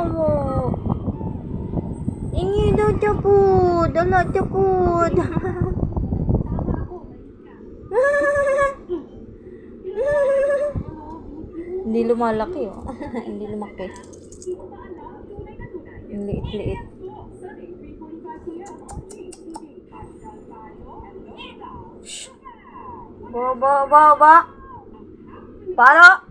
Mama. Ingin daw takut. Dala takut. Hindi lumalaki oh. Hindi lumaki. Ang liit-liit. Ba, ba, ba, ba. Paro!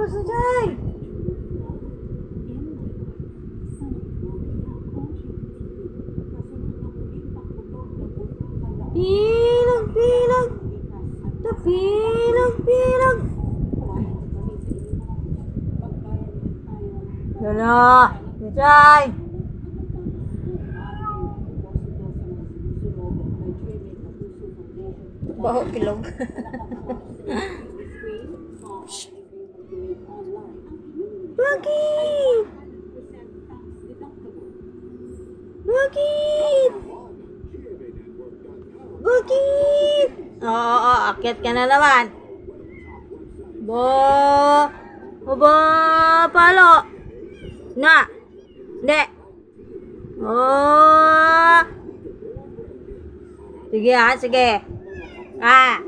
Dulu mo sa dyan. Pinag, pinag. Ta pinag, pinag. Lala, Jai. Baho kilog. Bakit? Oo, oo, akyat ka na naman. Bo, bo, palo. Na. Hindi. Oh. Sige ah, sige. Ah.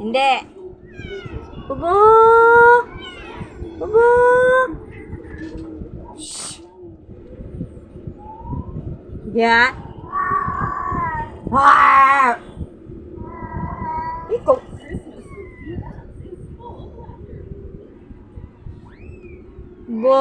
Hindi. Bobo. Bobo. Shh. Sige ah. Wow. Ikaw. Bo.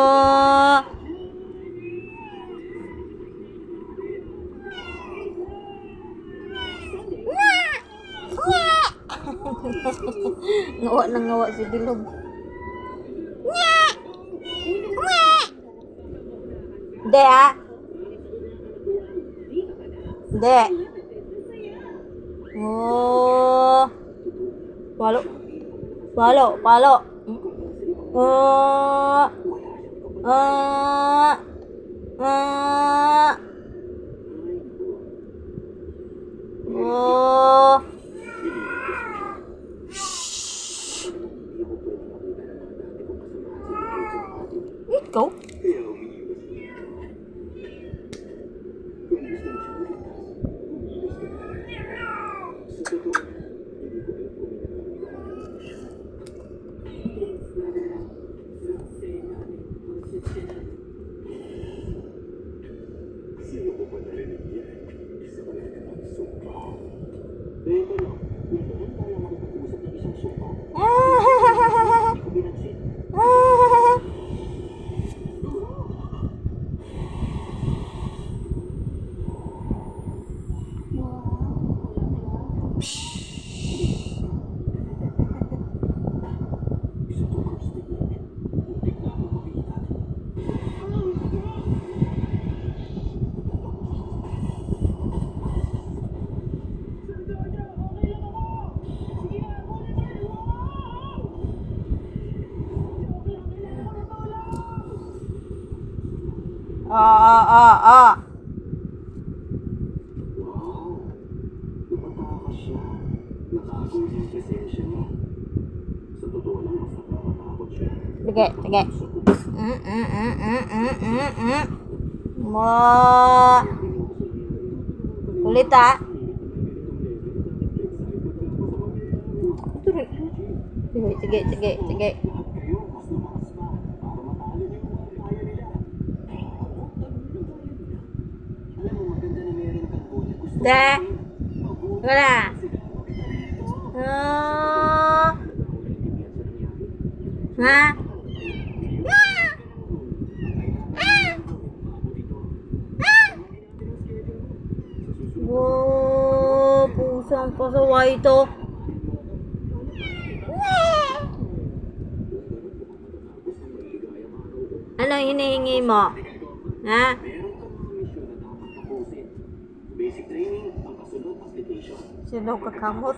ngawa na ngawa si Bilog. Hindi ah. Hindi. Oh. Palo. Palo, palo. Oh. Ah. Ah. Oh. Ikaw? Ah! Mas nakakatakot siya. Sige, sige. Mm, mm, mm, mm. Kulit ah. Wala. Ah. Ha? Ah! Ah! Ah! Wow, pusang pasaway ito. Ano hinihingi mo? Ha? Application. Sino kakamot?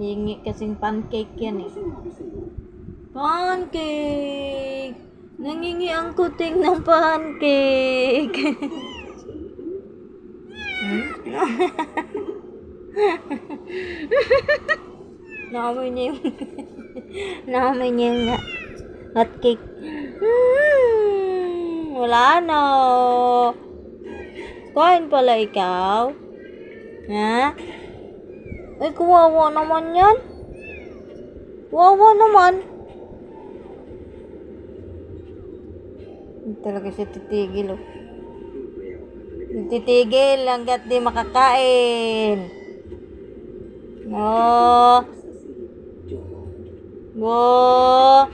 Hingi kasing pancake yan eh. Pancake! Nangingi ang kuting ng pancake. Hmm? Naamoy niya yung... Naamoy niya yung hot cake. Hmm, wala na. Kain pala ikaw. Ha? Ay, kawawa naman yan. Wawa naman. Hindi talaga siya titigil, oh. Titigil hanggat di makakain. No. Go.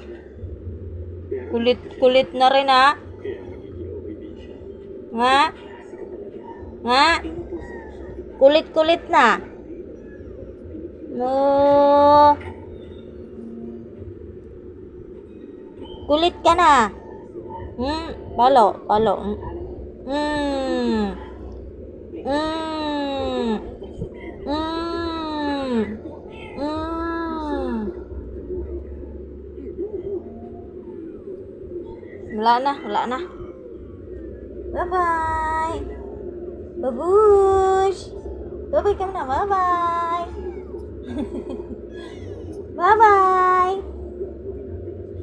Kulit-kulit na rin, ha? Ha? Ha? Kulit-kulit na. No. Kulit ka na. Hmm, palo, palo. Hmm. Hmm. Hmm. Hmm. Wala na, wala na. Bye-bye. Babush. Bye-bye ka na. Bye-bye. Bye-bye.